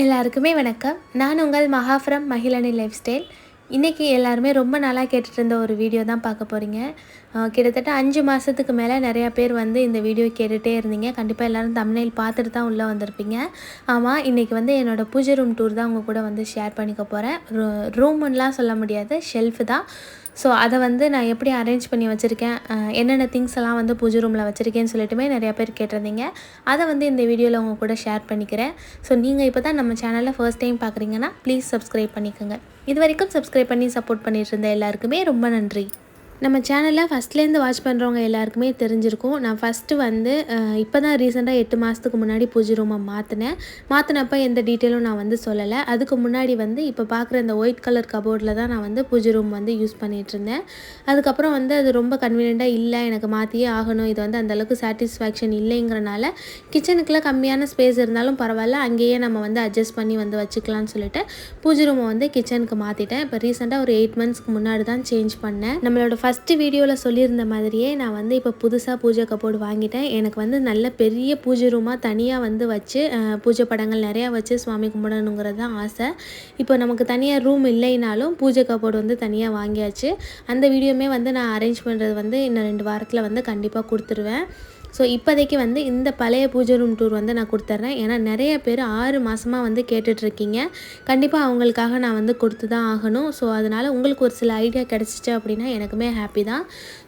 எல்லாருக்குமே வணக்கம். நான் உங்கள் மகாஃப்ரம் மகிழனி லைஃப் ஸ்டைல். இன்றைக்கி எல்லாருமே ரொம்ப நாளாக கேட்டுட்டு இருந்த ஒரு வீடியோ தான் பார்க்க போகிறீங்க கிட்டத்தட்ட அஞ்சு மாதத்துக்கு மேலே நிறையா பேர் வந்து இந்த வீடியோ கேட்டுகிட்டே இருந்தீங்க. கண்டிப்பாக எல்லோரும் தமிழில் பார்த்துட்டு தான் உள்ளே வந்திருப்பீங்க. ஆமாம் இன்றைக்கி வந்து என்னோடய பூஜை ரூம் டூர் தான் உங்கள் கூட வந்து ஷேர் பண்ணிக்க போகிறேன் ரூம்லாம் சொல்ல முடியாது ஷெல்ஃபு தான். ஸோ அதை வந்து நான் எப்படி அரேஞ்ச் பண்ணி வச்சுருக்கேன்? என்னென்ன திங்ஸ் எல்லாம் வந்து பூஜை ரூமில் வச்சுருக்கேன்னு சொல்லிட்டுமே நிறையா பேர் கேட்டிருந்தீங்க. அதை வந்து இந்த வீடியோவில் உங்கள் கூட ஷேர் பண்ணிக்கிறேன். ஸோ நீங்கள் இப்போ தான் நம்ம சேனலில் ஃபர்ஸ்ட் டைம் பார்க்குறீங்கன்னா ப்ளீஸ் சப்ஸ்கிரைப் பண்ணிக்கோங்க. இது வரைக்கும் சப்ஸ்கிரைப் பண்ணி சப்போர்ட் பண்ணிட்டு இருந்த எல்லாருக்குமே ரொம்ப நன்றி. நம்ம சேனலில் ஃபஸ்ட்லேருந்து வாட்ச் பண்ணுறவங்க எல்லாருக்குமே தெரிஞ்சிருக்கும். நான் ஃபஸ்ட்டு வந்து இப்போ தான் ரீசெண்டாக எட்டு மாதத்துக்கு முன்னாடி பூஜை ரூமை மாற்றினேன் மாற்றினப்போ எந்த டீட்டெயிலும் நான் வந்து சொல்லலை. அதுக்கு முன்னாடி வந்து இப்போ பார்க்குற இந்த ஒயிட் கலர் கபோர்டில் தான் நான் வந்து பூஜை ரூம் வந்து யூஸ் பண்ணிகிட்டு இருந்தேன். அதுக்கப்புறம் வந்து அது ரொம்ப கன்வீனியண்ட்டாக இல்லை எனக்கு மாற்றியே ஆகணும். இது வந்து அந்தளவுக்கு சாட்டிஸ்ஃபேக்ஷன் இல்லைங்கிறனால கிச்சனுக்குலாம் கம்மியான ஸ்பேஸ் இருந்தாலும் பரவாயில்ல அங்கேயே நம்ம வந்து அட்ஜஸ்ட் பண்ணி வந்து வச்சுக்கலாம்னு சொல்லிட்டு பூஜை ரூமை வந்து கிச்சனுக்கு மாற்றிட்டேன் இப்போ ரீசெண்டாக ஒரு எயிட் மந்த்ஸ்க்கு முன்னாடி தான் சேஞ்ச் பண்ணேன். நம்மளோட ஃபஸ்ட்டு வீடியோவில் சொல்லியிருந்த மாதிரியே நான் வந்து இப்போ புதுசாக பூஜை கப்போர்டு வாங்கிட்டேன். எனக்கு வந்து நல்ல பெரிய பூஜை ரூமாக தனியாக வந்து வச்சு பூஜை படங்கள் நிறையா வச்சு சுவாமி கும்பிடணுங்கிறது தான் ஆசை. இப்போ நமக்கு தனியாக ரூம் இல்லைனாலும் பூஜை கப்போர்டு வந்து தனியாக வாங்கியாச்சு. அந்த வீடியோமே வந்து நான் அரேஞ்ச் பண்ணுறது வந்து இன்னும் ரெண்டு வாரத்தில் வந்து கண்டிப்பாக கொடுத்துருவேன். ஸோ இப்போதைக்கு வந்து இந்த பழைய பூஜை ரூம் டூர் வந்து நான் கொடுத்துட்றேன். ஏன்னா நிறைய பேர் ஆறு மாதமாக வந்து கேட்டுட்ருக்கீங்க. கண்டிப்பாக அவங்களுக்காக நான் வந்து கொடுத்து தான் ஆகணும். ஸோ அதனால் உங்களுக்கு ஒரு சில ஐடியா கிடச்சிச்சு அப்படின்னா எனக்குமே ஹாப்பி தான்.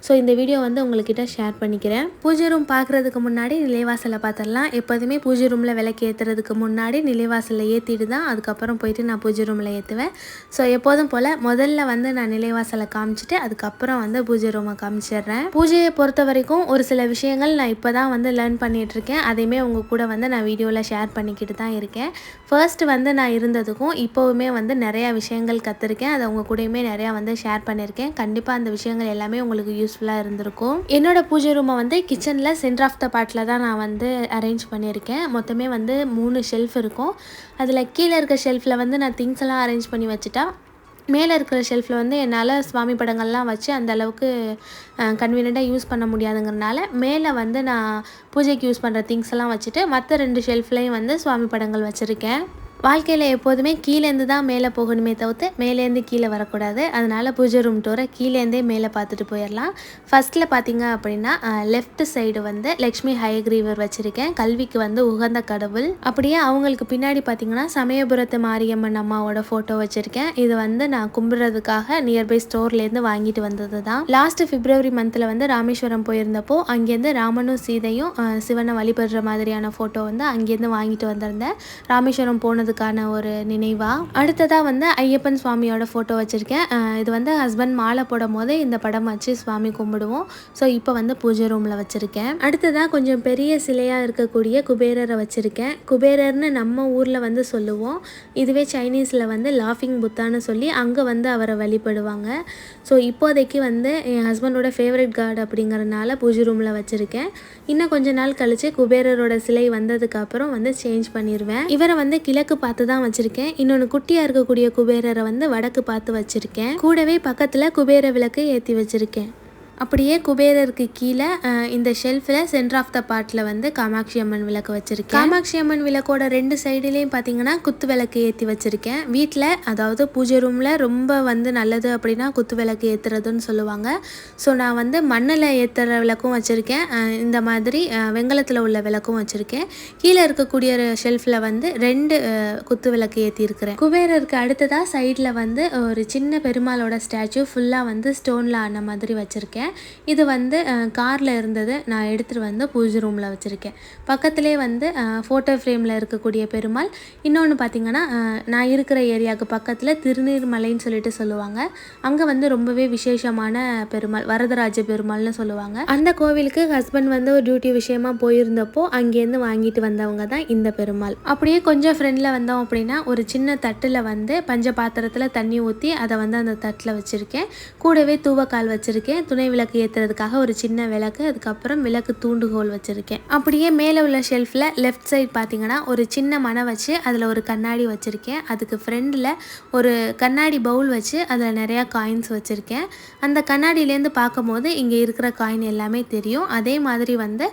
ஸோ இந்த வீடியோ வந்து உங்கள்கிட்ட ஷேர் பண்ணிக்கிறேன். பூஜை ரூம் பார்க்குறதுக்கு முன்னாடி நிலைவாசலை பார்த்துடலாம். எப்போதுமே பூஜை ரூமில் விளக்கு ஏற்றுறதுக்கு முன்னாடி நிலைவாசலில் ஏற்றிட்டு தான் அதுக்கப்புறம் போயிட்டு நான் பூஜை ரூமில் ஏற்றுவேன் ஸோ எப்போதும் போல் முதல்ல வந்து நான் நிலைவாசலை காமிச்சிட்டு அதுக்கப்புறம் வந்து பூஜை ரூமை காமிச்சிடுறேன். பூஜையை பொறுத்த வரைக்கும் ஒரு சில விஷயங்கள் நான் இப்போ தான் வந்து லேர்ன் பண்ணிகிட்ருக்கேன் இருக்கேன் அதையுமே உங்கள் கூட வந்து நான் வீடியோவில் ஷேர் பண்ணிக்கிட்டு தான் இருக்கேன். ஃபர்ஸ்ட் வந்து நான் இருந்ததுக்கும் இப்போவுமே வந்து நிறையா விஷயங்கள் கற்றுருக்கேன் அதை உங்கள் கூடயுமே நிறையா வந்து ஷேர் பண்ணியிருக்கேன் கண்டிப்பாக அந்த விஷயங்கள் எல்லாமே உங்களுக்கு யூஸ்ஃபுல்லாக இருந்திருக்கும். என்னோட பூஜை ரூமை வந்து கிச்சனில் சென்டர் ஆஃப் த பார்ட்டில் தான் நான் வந்து அரேஞ்ச் பண்ணியிருக்கேன் மொத்தமே வந்து மூணு ஷெல்ஃப் இருக்கும். அதில் கீழே இருக்க ஷெல்ஃபில் வந்து நான் திங்ஸ் எல்லாம் அரேஞ்ச் பண்ணி வச்சுட்டா மேலே இருக்கிற ஷெல்ஃபில் வந்து என்னால் சுவாமி படங்கள்லாம் வச்சு அந்த அளவுக்கு கன்வீனியண்ட்டாக யூஸ் பண்ண முடியாதுங்கிறனால மேலே வந்து நான் பூஜைக்கு யூஸ் பண்ணுற திங்ஸ் எல்லாம் வச்சுட்டு மற்ற ரெண்டு ஷெல்ஃப்லேயும் வந்து சுவாமி படங்கள் வச்சுருக்கேன். வாழ்க்கையில் எப்போதுமே கீழேருந்து தான் மேலே போகணுமே தவிர்த்து மேலேருந்து கீழே வரக்கூடாது. அதனால் பூஜை ரூம் டோரை கீழேருந்தே மேலே பார்த்துட்டு போயிடலாம் ஃபஸ்ட்டில் பார்த்தீங்க அப்படின்னா லெஃப்ட் சைடு வந்து லக்ஷ்மி ஹயக்ரீவர் வச்சுருக்கேன். கல்விக்கு வந்து உகந்த கடவுள். அப்படியே அவங்களுக்கு பின்னாடி பார்த்தீங்கன்னா சமயபுரத்து மாரியம்மன் அம்மாவோட ஃபோட்டோ வச்சுருக்கேன். இது வந்து நான் கும்பிட்றதுக்காக நியர்பை ஸ்டோர்லேருந்து வாங்கிட்டு வந்தது தான் லாஸ்ட் பிப்ரவரி மந்தில் வந்து ராமேஸ்வரம் போயிருந்தப்போ அங்கேருந்து ராமனும் சீதையும் சிவனை வழிபடுற மாதிரியான ஃபோட்டோ வந்து அங்கேருந்து வாங்கிட்டு வந்திருந்தேன். ராமேஸ்வரம் போனதுக்கான ஒரு நினைவாக அடுத்ததாக வந்து ஐயப்பன் சுவாமியோட ஃபோட்டோ வச்சுருக்கேன். இது வந்து ஹஸ்பண்ட் மாலை போடும் போது இந்த படம் வச்சு சுவாமி கும்பிடுவோம். ஸோ இப்போ வந்து பூஜை ரூமில் வச்சுருக்கேன். அடுத்ததாக கொஞ்சம் பெரிய சிலையாக இருக்கக்கூடிய குபேரரை வச்சுருக்கேன். குபேரர்னு நம்ம ஊரில் வந்து சொல்லுவோம். இதுவே சைனீஸில் வந்து லாஃபிங் புத்தான்னு சொல்லி அங்கே வந்து அவரை வழிபடுவாங்க. ஸோ இப்போதைக்கு வந்து என் ஹஸ்பண்டோட ஃபேவரட் கார்டு அப்படிங்கிறனால பூஜை ரூமில் வச்சுருக்கேன். இன்னும் கொஞ்ச நாள் கழித்து குபேரரோட சிலை வந்ததுக்கப்புறம் வந்து சேஞ்ச் பண்ணிடுவேன் இவரை வந்து கிழக்கு பார்த்து தான் வச்சுருக்கேன். இன்னொன்று குட்டியாக இருக்கக்கூடிய குபேரரை வந்து வடக்கு பார்த்து வச்சுருக்கேன். கூடவே பக்கத்தில் குபேர விளக்கு ஏற்றி வச்சுருக்கேன். அப்படியே குபேரருக்கு கீழே இந்த ஷெல்ஃபில் சென்டர் ஆஃப் த பார்ட்டில் வந்து காமாட்சி அம்மன் விளக்கு வச்சுருக்கேன். காமாட்சி அம்மன் விளக்கோட ரெண்டு சைடுலேயும் பார்த்தீங்கன்னா குத்து விளக்கு ஏற்றி வச்சுருக்கேன். வீட்டில் அதாவது பூஜை ரூமில் ரொம்ப வந்து நல்லது அப்படின்னா குத்து விளக்கு ஏற்றுறதுன்னு சொல்லுவாங்க. ஸோ நான் வந்து மண்ணில் ஏற்றுற விளக்கும் வச்சுருக்கேன். இந்த மாதிரி வெங்கலத்தில் உள்ள விளக்கும் வச்சுருக்கேன். கீழே இருக்கக்கூடிய ஷெல்ஃபில் வந்து ரெண்டு குத்து விளக்கு ஏற்றிருக்கிறேன் குபேரருக்கு அடுத்ததாக சைடில் வந்து ஒரு சின்ன பெருமாளோட ஸ்டாச்சு ஃபுல்லாக வந்து ஸ்டோனில் ஆன மாதிரி வச்சுருக்கேன். இது வந்து காரில் இருந்தது நான் எடுத்துகிட்டு வந்து பூஜை ரூமில் வச்சுருக்கேன். பக்கத்துலேயே வந்து ஃபோட்டோ ஃப்ரேமில் இருக்கக்கூடிய பெருமாள். இன்னொன்று பார்த்தீங்கன்னா நான் இருக்கிற ஏரியாவுக்கு பக்கத்தில் திருநீர்மலைன்னு சொல்லிட்டு சொல்லுவாங்க. அங்கே வந்து ரொம்பவே விசேஷமான பெருமாள் வரதராஜ பெருமாள்னு சொல்லுவாங்க. அந்த கோவிலுக்கு ஹஸ்பண்ட் வந்து ஒரு டியூட்டி விஷயமா போயிருந்தப்போ அங்கேருந்து வாங்கிட்டு வந்தவங்க தான் இந்த பெருமாள். அப்படியே கொஞ்சம் ஃப்ரெண்டில் வந்தோம் அப்படின்னா ஒரு சின்ன தட்டில் வந்து பஞ்ச பாத்திரத்தில் தண்ணி ஊற்றி அதை வந்து அந்த தட்டில் வச்சுருக்கேன். கூடவே தூவக்கால் வச்சுருக்கேன். துணை விளக்கு ஏற்றுறதுக்காக ஒரு சின்ன விளக்கு அதுக்கப்புறம் விளக்கு தூண்டுகோல் வச்சுருக்கேன். அப்படியே மேலே உள்ள ஷெல்ஃபில் லெஃப்ட் சைடு பார்த்தீங்கன்னா ஒரு சின்ன மனை வச்சு அதில் ஒரு கண்ணாடி வச்சுருக்கேன். அதுக்கு ஃப்ரெண்டில் ஒரு கண்ணாடி பவுல் வச்சு அதில் நிறையா காயின்ஸ் வச்சுருக்கேன். அந்த கண்ணாடியிலேருந்து பார்க்கும்போது இங்கே இருக்கிற காயின் எல்லாமே தெரியும். அதே மாதிரி வந்து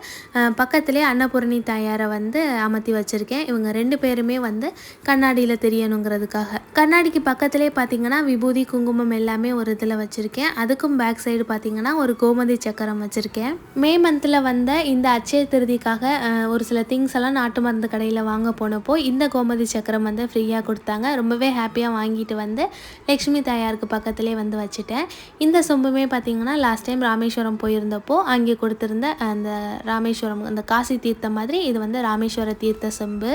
பக்கத்திலே அன்னபூரணி தாயாரை வந்து அமர்த்தி வச்சுருக்கேன். இவங்க ரெண்டு பேருமே வந்து கண்ணாடியில் தெரியணுங்கிறதுக்காக. கண்ணாடிக்கு பக்கத்திலே பார்த்தீங்கன்னா விபூதி குங்குமம் எல்லாமே ஒரு இதில் வச்சுருக்கேன். அதுக்கும் பேக் சைடு பார்த்தீங்கன்னா ஒரு கோமதி சக்கரம் வச்சுருக்கேன். மே மந்தில் வந்த இந்த அச்சய திருதிக்காக ஒரு சில திங்ஸ் எல்லாம் நாட்டு மருந்து கடையில் வாங்க போனப்போ இந்த கோமதி சக்கரம் வந்து ஃப்ரீயாக கொடுத்தாங்க. ரொம்பவே ஹாப்பியாக வாங்கிட்டு வந்து லக்ஷ்மி தாயாருக்கு பக்கத்துலேயே வந்து வச்சுட்டேன். இந்த சொம்புமே பார்த்திங்கன்னா லாஸ்ட் டைம் ராமேஸ்வரம் போயிருந்தப்போ அங்கே கொடுத்துருந்த அந்த ராமேஸ்வரம் அந்த காசி தீர்த்தம் மாதிரி இது வந்து ராமேஸ்வர தீர்த்த சொம்பு.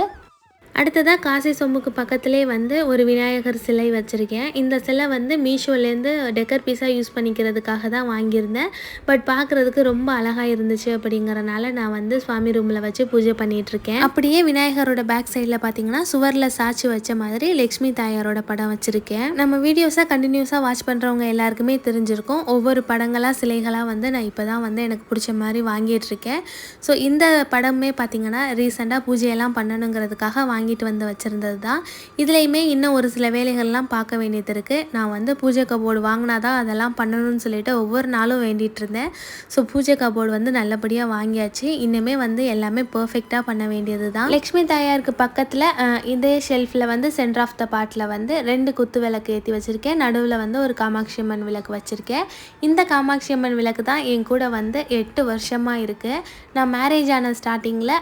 அடுத்ததாக காசி சொம்புக்கு பக்கத்துலேயே வந்து ஒரு விநாயகர் சிலை வச்சுருக்கேன். இந்த சிலை வந்து மீஷோலேருந்து டெக்கர் பீஸாக யூஸ் பண்ணிக்கிறதுக்காக தான் வாங்கியிருந்தேன். பட் பார்க்குறதுக்கு ரொம்ப அழகாக இருந்துச்சு அப்படிங்கிறனால நான் வந்து சுவாமி ரூமில் வச்சு பூஜை பண்ணிகிட்ருக்கேன் அப்படியே விநாயகரோட பேக் சைடில் பார்த்தீங்கன்னா சுவரில் சாட்சி வச்ச மாதிரி லக்ஷ்மி தாயாரோட படம் வச்சுருக்கேன். நம்ம வீடியோஸாக கண்டினியூஸாக வாட்ச் பண்ணுறவங்க எல்லாருக்குமே தெரிஞ்சிருக்கும். ஒவ்வொரு படங்களாக சிலைகளாக வந்து நான் இப்போ தான் வந்து எனக்கு பிடிச்ச மாதிரி வாங்கிட்டு இருக்கேன் ஸோ இந்த படமே பார்த்தீங்கன்னா ரீசெண்டாக பூஜையெல்லாம் பண்ணணுங்கிறதுக்காக வாங்கி வாங்கிட்டு வந்து வச்சுருந்தது தான். இதுலேயுமே இன்னும் ஒரு சில வேலைகள்லாம் பார்க்க வேண்டியது இருக்குது நான் வந்து பூஜை கபோர்டு வாங்கினா தான் அதெல்லாம் பண்ணணும்னு சொல்லிட்டு ஒவ்வொரு நாளும் வேண்டிகிட்டு இருந்தேன். ஸோ பூஜை கபோர்டு வந்து நல்லபடியாக வாங்கியாச்சு. இன்னுமே வந்து எல்லாமே பர்ஃபெக்டாக பண்ண வேண்டியது தான். லக்ஷ்மி தாயாருக்கு பக்கத்தில் இதே ஷெல்ஃபில் வந்து சென்டர் ஆஃப் த பாட்டில் வந்து ரெண்டு குத்து விளக்கு ஏற்றி வச்சுருக்கேன். நடுவில் வந்து ஒரு காமாட்சி அம்மன் விளக்கு வச்சுருக்கேன். இந்த காமாட்சி அம்மன் விளக்கு தான் என் கூட வந்து எட்டு வருஷமாக இருக்குது நான் மேரேஜ் ஆன ஸ்டார்டிங்கில்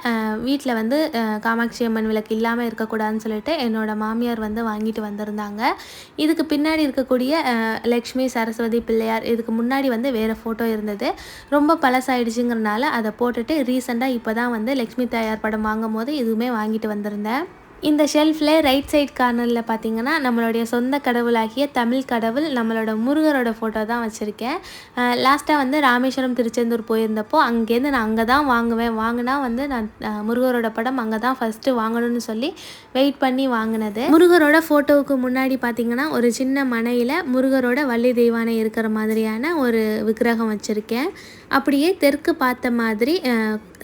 வீட்டில் வந்து காமாட்சி அம்மன் விளக்கு இல்லாமல் இருக்கக்கூடாதுன்னு சொல்லிட்டு என்னோடய மாமியார் வந்து வாங்கிட்டு வந்திருந்தாங்க. இதுக்கு பின்னாடி இருக்கக்கூடிய லக்ஷ்மி சரஸ்வதி பிள்ளையார் இதுக்கு முன்னாடி வந்து வேறு ஃபோட்டோ இருந்தது. ரொம்ப பழசாயிடுச்சுங்கிறனால அதை போட்டுட்டு ரீசெண்டாக இப்போ தான் வந்து லக்ஷ்மி தாயார் படம் வாங்கும் போது இதுவுமே வாங்கிட்டு வந்திருந்தேன். இந்த ஷெல்ஃபில் ரைட் சைட் கார்னரில் பார்த்தீங்கன்னா நம்மளுடைய சொந்த கடவுளாகிய தமிழ் கடவுள் நம்மளோட முருகரோட ஃபோட்டோ தான் வச்சுருக்கேன். லாஸ்ட்டாக வந்து ராமேஸ்வரம் திருச்செந்தூர் போயிருந்தப்போ அங்கேருந்து நான் அங்கே தான் வாங்குவேன். வாங்கினா வந்து நான் முருகரோட படம் அங்கே தான் ஃபஸ்ட்டு வாங்கணும்னு சொல்லி வெயிட் பண்ணி வாங்கினது. முருகரோட ஃபோட்டோவுக்கு முன்னாடி பார்த்தீங்கன்னா ஒரு சின்ன மனையில் முருகரோட வள்ளி தெய்வானை இருக்கிற மாதிரியான ஒரு விக்கிரகம் வச்சுருக்கேன். அப்படியே தெற்கு பார்த்த மாதிரி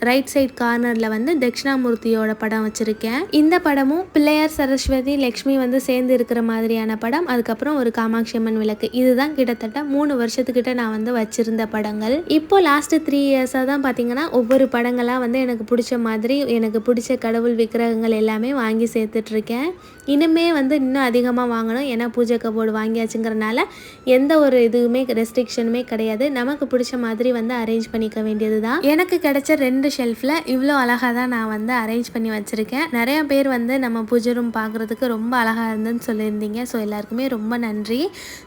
ரைட் சைட் கார்னரில் வந்து தட்சிணாமூர்த்தியோட படம் வச்சுருக்கேன். இந்த படமும் பிள்ளையார் சரஸ்வதி லக்ஷ்மி வந்து சேர்ந்து இருக்கிற மாதிரியான படம். அதுக்கப்புறம் ஒரு காமாட்சி அம்மன் விளக்கு. இதுதான் கிட்டத்தட்ட மூணு வருஷத்துக்கிட்ட நான் வந்து வச்சிருந்த படங்கள். இப்போ லாஸ்ட் த்ரீ இயர்ஸாக தான் பார்த்தீங்கன்னா ஒவ்வொரு படங்களாக வந்து எனக்கு பிடிச்ச மாதிரி எனக்கு பிடிச்ச கடவுள் விக்கிரகங்கள் எல்லாமே வாங்கி சேர்த்துட்ருக்கேன் இனிமே வந்து இன்னும் அதிகமாக வாங்கணும். ஏன்னா பூஜை கபோர்டு வாங்கியாச்சுங்கிறனால எந்த ஒரு இதுவுமே ரெஸ்ட்ரிக்ஷனுமே கிடையாது. நமக்கு பிடிச்ச மாதிரி வந்து அரேஞ்ச் பண்ணிக்க வேண்டியது தான் எனக்கு கிடைச்ச ரெண்டு ஷெல்ஃபில் இவ்வளோ அழகாக தான் நான் வந்து அரேஞ்ச் பண்ணி வச்சுருக்கேன். நிறைய பேர் வந்து நம்ம பூஜை ரூம் பார்க்குறதுக்கு ரொம்ப அழகாக இருந்துன்னு சொல்லியிருந்தீங்க. ஸோ எல்லாருக்குமே ரொம்ப நன்றி.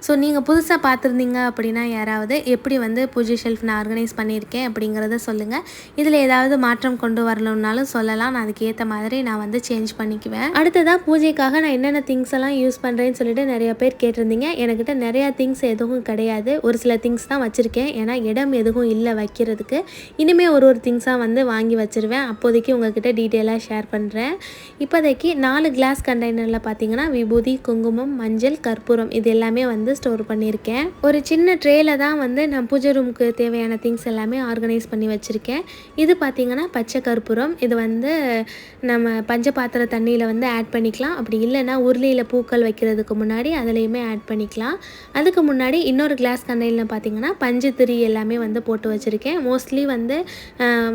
ஸோ நீங்கள் புதுசாக பார்த்துருந்தீங்க அப்படின்னா யாராவது எப்படி வந்து பூஜை ஷெல்ஃப் நான் ஆர்கனைஸ் பண்ணியிருக்கேன் அப்படிங்கிறத சொல்லுங்கள் இதில் ஏதாவது மாற்றம் கொண்டு வரணும்னாலும் சொல்லலாம். நான் அதுக்கேற்ற மாதிரி நான் வந்து சேஞ்ச் பண்ணிக்குவேன். அடுத்ததாக பூஜைக்காக நான் என்னென்ன திங்ஸ் எல்லாம் யூஸ் பண்ணுறேன்னு சொல்லிட்டு நிறைய பேர் கேட்டிருந்தீங்க. என்கிட்ட நிறையா திங்ஸ் எதுவும் கிடையாது. ஒரு சில திங்ஸ் தான் வச்சுருக்கேன். ஏன்னா இடம் எதுவும் இல்லை வைக்கிறதுக்கு. இனிமேல் ஒரு ஒரு திங்ஸாக வந்து வாங்கி வச்சுருவேன். அப்போதைக்கு உங்கள்கிட்ட டீட்டெயிலாக ஷேர் பண்ணுறேன் இப்போதைக்கு நாலு கிளாஸ் கண்டெய்னரில் பார்த்தீங்கன்னா விபூதி குங்குமம் மஞ்சள் கற்பூரம் இது எல்லாமே வந்து ஸ்டோர் பண்ணியிருக்கேன். ஒரு சின்ன ட்ரேயில் தான் வந்து நான் பூஜை ரூமுக்கு தேவையான திங்ஸ் எல்லாமே ஆர்கனைஸ் பண்ணி வச்சுருக்கேன். இது பார்த்தீங்கன்னா பச்சை கற்பூரம். இது வந்து நம்ம பஞ்ச பாத்திர தண்ணியில் வந்து ஆட் பண்ணிக்கலாம். அப்படி இல்லைன்னா உருளியில் பூக்கள் வைக்கிறதுக்கு முன்னாடி அதுலேயுமே ஆட் பண்ணிக்கலாம். அதுக்கு முன்னாடி இன்னொரு கிளாஸ் கண்டையில் பார்த்தீங்கன்னா பஞ்சு திரி எல்லாமே வந்து போட்டு வச்சுருக்கேன். மோஸ்ட்லி வந்து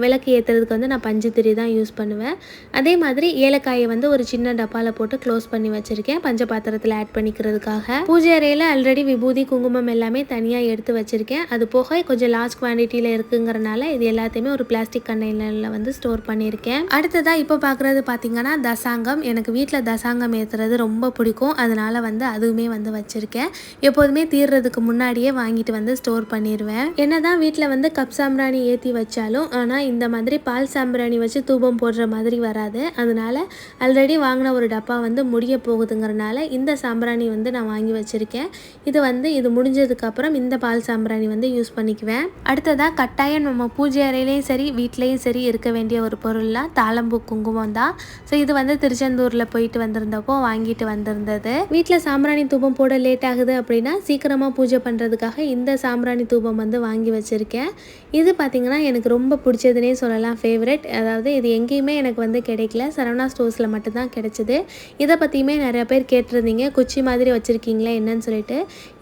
விளக்கு ஏற்றுறதுக்கு வந்து நான் பஞ்சு திரி தான் யூஸ் பண்ணுவேன். அதே மாதிரி ஏலக்காயை வந்து ஒரு சின்ன டப்பாவில் போட்டு க்ளோஸ் பண்ணி வச்சுருக்கேன். பஞ்ச பாத்திரத்தில் ஆட் பண்ணிக்கிறதுக்காக. பூஜை அறையில் ஆல்ரெடி விபூதி குங்குமம் எல்லாமே தனியாக எடுத்து வச்சுருக்கேன். அது போக கொஞ்சம் லார்ஜ் குவான்டிட்டியில் இருக்குங்கிறனால இது எல்லாத்தையுமே ஒரு பிளாஸ்டிக் கண்டெய்னரில் வந்து ஸ்டோர் பண்ணியிருக்கேன். அடுத்ததாக இப்போ பார்க்குறது பார்த்தீங்கன்னா தசாங்கம். எனக்கு வீட்டில் தசாங்கம் ஏற்றுறது ரொம்ப பிடிக்கும். அதனால் வந்து அதுவுமே வந்து வச்சுருக்கேன். எப்போதுமே தீர்றதுக்கு முன்னாடியே வாங்கிட்டு வந்து ஸ்டோர் பண்ணிடுவேன் என்ன தான் வீட்டில் வந்து கப் சாம்பிராணி ஏற்றி வச்சாலும் ஆனால் இந்த மாதிரி பால் சாம்பிராணி வச்சு தூபம் போடுற மாதிரி வராது. அதனால் ஆல்ரெடி வாங்கின ஒரு டப்பா வந்து முடிய போகுதுங்கிறனால இந்த சாம்பிராணி வந்து நான் வாங்கி வச்சுருக்கேன். இது வந்து இது முடிஞ்சதுக்கப்புறம் இந்த பால் சாம்பிராணி வந்து யூஸ் பண்ணிக்குவேன். அடுத்ததாக கட்டாயம் நம்ம பூஜை அறையிலையும் சரி வீட்லேயும் சரி இருக்க வேண்டிய ஒரு பொருள்லாம் தாளம்பூ குங்குமம் தான். ஸோ இது வந்து திருச்செந்தூரில் போயிட்டு வந்திருந்தப்போ வாங்கிட்டு வந்திருந்தது. வீட்டில் சாம்பிராணி தூபம் போட லேட் ஆகுது அப்படின்னா சீக்கிரமாக பூஜை பண்ணுறதுக்காக இந்த சாம்பிராணி தூபம் வந்து வாங்கி வச்சுருக்கேன். இது பார்த்திங்கன்னா எனக்கு ரொம்ப பிடிச்சதுனே சொல்லலாம். ஃபேவரட் அதாவது இது எங்கேயுமே எனக்கு வந்து கிடைக்கல. சரவணா ஸ்டோர்ஸில் மட்டும்தான் கிடைச்சிது. இதை பற்றியுமே நிறையா பேர் கேட்டிருந்தீங்க. குச்சி மாதிரி வச்சுருக்கீங்களா என்னன்னு சொல்லிட்டு.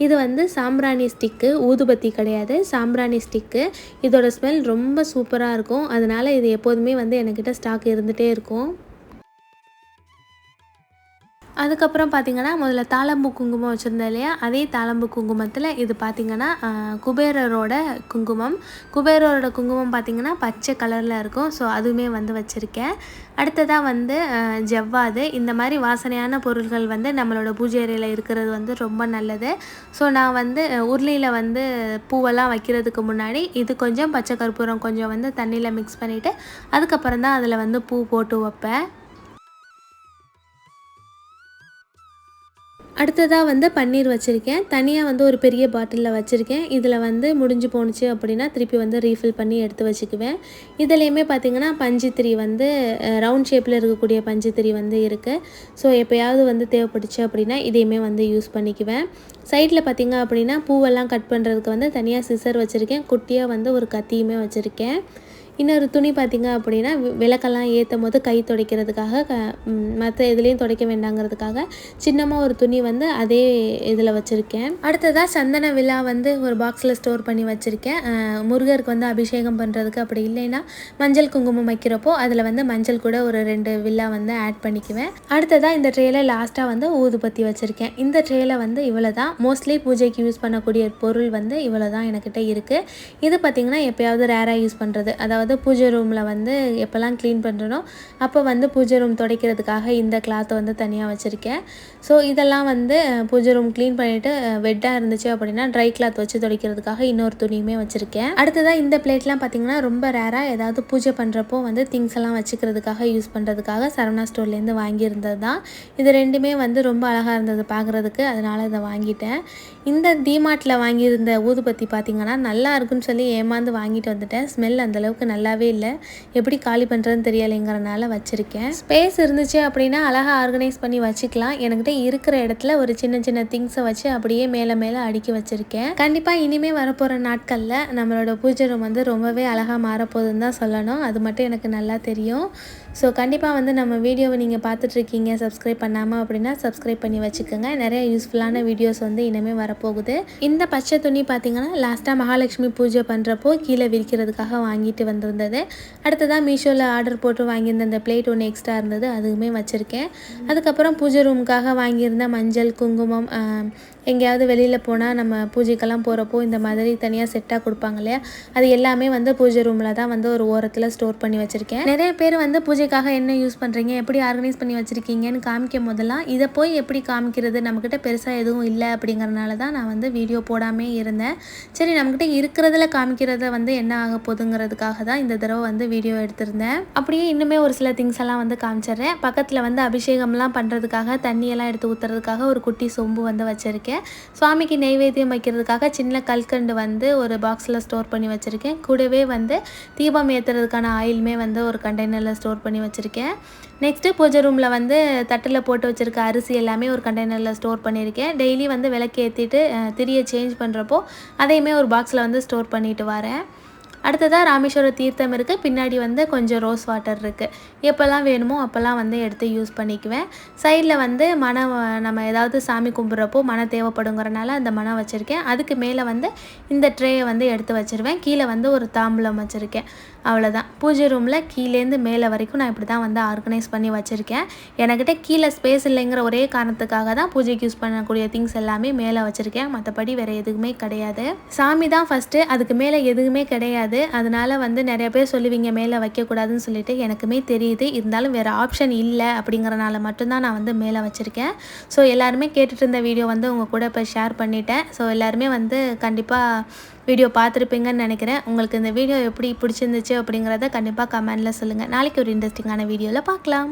இது வந்து சாம்பிராணி ஸ்டிக்கு ஊதுபத்தி கிடையாது. சாம்பிராணி ஸ்டிக்கு இதோட ஸ்மெல் ரொம்ப சூப்பராக இருக்கும். அதனால் இது எப்போதுமே வந்து என்கிட்ட ஸ்டாக் இருந்துகிட்டே இருக்கும். அதுக்கப்புறம் பார்த்திங்கன்னா முதல்ல தாளம்பூ குங்குமம் வச்சுருந்தேன் இல்லையா? அதே தாளம்பூ குங்குமத்தில் இது பார்த்திங்கன்னா குபேரரோட குங்குமம். குபேரரோட குங்குமம் பார்த்திங்கன்னா பச்சை கலரில் இருக்கும். ஸோ அதுவுமே வந்து வச்சுருக்கேன். அடுத்ததாக வந்து ஜவ்வாது. இந்த மாதிரி வாசனையான பொருள்கள் வந்து நம்மளோட பூஜை அறையில் இருக்கிறது வந்து ரொம்ப நல்லது. ஸோ நான் வந்து உருளியில் வந்து பூவெல்லாம் வைக்கிறதுக்கு முன்னாடி இது கொஞ்சம் பச்சை கற்பூரம் கொஞ்சம் வந்து தண்ணியில் மிக்ஸ் பண்ணிவிட்டு அதுக்கப்புறம் தான் அதில் வந்து பூ போட்டு வைப்பேன். அடுத்ததாக வந்து பன்னீர் வச்சுருக்கேன். தனியாக வந்து ஒரு பெரிய பாட்டிலில் வச்சுருக்கேன். இதில் வந்து முடிஞ்சு போணுச்சு அப்படின்னா திருப்பி வந்து ரீஃபில் பண்ணி எடுத்து வச்சுக்குவேன். இதுலேயுமே பார்த்திங்கன்னா பஞ்சுத்திரி வந்து ரவுண்ட் ஷேப்பில் இருக்கக்கூடிய பஞ்சுத்திரி வந்து இருக்குது ஸோ எப்போயாவது வந்து தேவைப்பட்டுச்சு அப்படின்னா இதையுமே வந்து யூஸ் பண்ணிக்குவேன். சைடில் பார்த்திங்க அப்படின்னா பூவெல்லாம் கட் பண்ணுறதுக்கு வந்து தனியாக சிசர் வச்சுருக்கேன். குட்டியாக வந்து ஒரு கத்தியுமே வச்சுருக்கேன். இன்னொரு துணி பார்த்திங்க அப்படின்னா வி- விளக்கெல்லாம் ஏற்றும் போது கை துடைக்கிறதுக்காக க மற்ற இதுலேயும் துடைக்க வேண்டாங்கிறதுக்காக சின்னமாக ஒரு துணி வந்து அதே இதில் வச்சுருக்கேன். அடுத்ததாக சந்தன விழா வந்து ஒரு பாக்ஸில் ஸ்டோர் பண்ணி வச்சுருக்கேன். முருகருக்கு வந்து அபிஷேகம் பண்ணுறதுக்கு அப்படி இல்லைன்னா மஞ்சள் குங்குமம் வைக்கிறப்போ அதில் வந்து மஞ்சள் கூட ஒரு ரெண்டு வில்லா வந்து ஆட் பண்ணிக்குவேன். அடுத்ததாக இந்த ட்ரேயில் லாஸ்ட்டாக வந்து ஊதுபத்தி வச்சுருக்கேன். இந்த ட்ரேயில் வந்து இவ்வளோ தான் மோஸ்ட்லி பூஜைக்கு யூஸ் பண்ணக்கூடிய பொருள் வந்து இவ்வளோ தான் எனக்கிட்ட இருக்குது இது பார்த்திங்கன்னா எப்போயாவது ரேராக யூஸ் பண்ணுறது அதாவது பூஜை ரூமில் வந்து எப்போல்லாம் க்ளீன் பண்ணுறனோ அப்போ வந்து பூஜை ரூம் துடைக்கிறதுக்காக இந்த கிளாத்தை வந்து தனியாக வச்சுருக்கேன். ஸோ இதெல்லாம் வந்து பூஜை ரூம் க்ளீன் பண்ணிவிட்டு வெட்டாக இருந்துச்சு அப்படின்னா ட்ரை கிளாத் வச்சு துடைக்கிறதுக்காக இன்னொரு துணியுமே வச்சுருக்கேன். அடுத்ததாக இந்த பிளேட்லாம் பார்த்திங்கன்னா ரொம்ப ரேராக ஏதாவது பூஜை பண்ணுறப்போ வந்து திங்ஸ் எல்லாம் வச்சுக்கிறதுக்காக யூஸ் பண்ணுறதுக்காக சரவணா ஸ்டோர்லேருந்து வாங்கியிருந்தது தான். இது ரெண்டுமே வந்து ரொம்ப அழகாக இருந்தது பார்க்குறதுக்கு அதனால் இதை வாங்கிட்டேன். இந்த டிமார்ட்டில் வாங்கியிருந்த ஊதுபத்தி பார்த்திங்கன்னா நல்லா இருக்குன்னு சொல்லி ஏமாந்து வாங்கிட்டு வந்துட்டேன். ஸ்மெல் அந்தளவுக்கு நல்லாவே இல்லை. எப்படி காலி பண்ணுறதுன்னு தெரியலைங்கிறனால வச்சுருக்கேன். ஸ்பேஸ் இருந்துச்சு அப்படின்னா அழகாக ஆர்கனைஸ் பண்ணி வச்சுக்கலாம். என்கிட்ட இருக்கிற இடத்துல ஒரு சின்ன சின்ன திங்ஸை வச்சு அப்படியே மேலே மேலே அடுக்கி வச்சுருக்கேன். கண்டிப்பாக இனிமேல் வரப்போகிற நாட்களில் நம்மளோட பூஜை ரூம் வந்து ரொம்பவே அழகாக மாறப்போகுதுன்னு தான் சொல்லணும். அது மட்டும் எனக்கு நல்லா தெரியும். ஸோ கண்டிப்பாக வந்து நம்ம வீடியோவை நீங்கள் பார்த்துட்ருக்கீங்க சப்ஸ்கிரைப் பண்ணாமல் அப்படின்னா சப்ஸ்கிரைப் பண்ணி வச்சுக்கோங்க. நிறைய யூஸ்ஃபுல்லான வீடியோஸ் வந்து இனிமேல் வரப்போகுது. இந்த பச்சை துணி பார்த்தீங்கன்னா லாஸ்ட்டாக மகாலட்சுமி பூஜை பண்ணுறப்போ கீழே விரிக்கிறதுக்காக வாங்கிட்டு வந்திருந்தது. அடுத்ததாக மீஷோவில் ஆர்டர் போட்டு வாங்கியிருந்த அந்த பிளேட் ஒன்று எக்ஸ்ட்ரா இருந்தது அதுவுமே வச்சுருக்கேன். அதுக்கப்புறம் பூஜை ரூமுக்காக வாங்கியிருந்த மஞ்சள் குங்குமம் எங்கேயாவது வெளியில் போனால் நம்ம பூஜைக்கெல்லாம் போகிறப்போ இந்த மாதிரி தனியாக செட்டாக கொடுப்பாங்க இல்லையா? அது எல்லாமே வந்து பூஜை ரூமில் தான் வந்து ஒரு ஓரத்தில் ஸ்டோர் பண்ணி வச்சுருக்கேன். நிறைய பேர் வந்து பூஜைக்காக என்ன யூஸ் பண்ணுறீங்க எப்படி ஆர்கனைஸ் பண்ணி வச்சுருக்கீங்கன்னு காமிக்கும் போதெல்லாம் இதை போய் எப்படி காமிக்கிறது? நம்மக்கிட்ட பெருசாக எதுவும் இல்லை அப்படிங்கிறனால தான் நான் வந்து வீடியோ போடாமே இருந்தேன். சரி நம்மக்கிட்ட இருக்கிறதுல காமிக்கிறத வந்து என்ன ஆக போகுதுங்கிறதுக்காக தான் இந்த தடவை வந்து வீடியோ எடுத்திருந்தேன். அப்படியே இன்னுமே ஒரு சில திங்ஸ் எல்லாம் வந்து காமிச்சிடுறேன். பக்கத்தில் வந்து அபிஷேகம்லாம் பண்ணுறதுக்காக தண்ணியெல்லாம் எடுத்து ஊற்றுறதுக்காக ஒரு குட்டி சொம்பு வந்து வச்சுருக்கேன். சுவாமிக்கு நெய்வேத்தியம் வைக்கிறதுக்காக சின்ன கல்கண்டு வந்து ஒரு பாக்ஸில் ஸ்டோர் பண்ணி வச்சுருக்கேன். கூடவே வந்து தீபம் ஏற்றுறதுக்கான ஆயிலுமே வந்து ஒரு கண்டெய்னரில் ஸ்டோர் பண்ணி வச்சுருக்கேன். நெக்ஸ்ட்டு பூஜை ரூமில் வந்து தட்டில் போட்டு வச்சுருக்க அரிசி எல்லாமே ஒரு கண்டெய்னரில் ஸ்டோர் பண்ணியிருக்கேன். டெய்லி வந்து விளக்கு ஏற்றிட்டு திரியை சேஞ்ச் பண்ணுறப்போ அதையுமே ஒரு பாக்ஸில் வந்து ஸ்டோர் பண்ணிட்டு வரேன். அடுத்ததாக ராமேஸ்வர தீர்த்தம் இருக்குது பின்னாடி வந்து கொஞ்சம் ரோஸ் வாட்டர் இருக்குது எப்போல்லாம் வேணுமோ அப்போல்லாம் வந்து எடுத்து யூஸ் பண்ணிக்குவேன். சைடில் வந்து மனம் நம்ம ஏதாவது சாமி கும்பிட்றப்போ மனம் தேவைப்படுங்கிறனால அந்த மனம் வச்சுருக்கேன். அதுக்கு மேலே வந்து இந்த ட்ரேயை வந்து எடுத்து வச்சுருவேன். கீழே வந்து ஒரு தாம்பூலம் வச்சுருக்கேன். அவ்வளோதான் பூஜை ரூமில் கீழேருந்து மேலே வரைக்கும் நான் இப்படி தான் வந்து ஆர்கனைஸ் பண்ணி வச்சுருக்கேன். எனக்கிட்ட கீழே ஸ்பேஸ் இல்லைங்கிற ஒரே காரணத்துக்காக தான் பூஜைக்கு யூஸ் பண்ணக்கூடிய திங்ஸ் எல்லாமே மேலே வச்சுருக்கேன். மற்றபடி வேறு எதுவுமே கிடையாது. சாமி தான் ஃபஸ்ட்டு அதுக்கு மேலே எதுவுமே கிடையாது. அதனால் வந்து நிறைய பேர் சொல்லுவீங்க மேலே வைக்கக்கூடாதுன்னு சொல்லிட்டு. எனக்குமே தெரியுது. இருந்தாலும் வேறு ஆப்ஷன் இல்லை அப்படிங்கிறனால மட்டும்தான் நான் வந்து மேலே வச்சுருக்கேன். ஸோ எல்லாருமே கேட்டுட்டு இருந்த வீடியோ வந்து உங்கள் கூட இப்போ ஷேர் பண்ணிட்டேன். ஸோ எல்லாருமே வந்து கண்டிப்பாக வீடியோ பார்த்துருப்பீங்கன்னு நினைக்கிறேன். உங்களுக்கு இந்த வீடியோ எப்படி பிடிச்சிருந்துச்சு அப்படிங்கிறத கண்டிப்பாக கமெண்டில் சொல்லுங்கள் நாளைக்கு ஒரு இன்ட்ரெஸ்டிங்கான வீடியோவில் பார்க்கலாம்.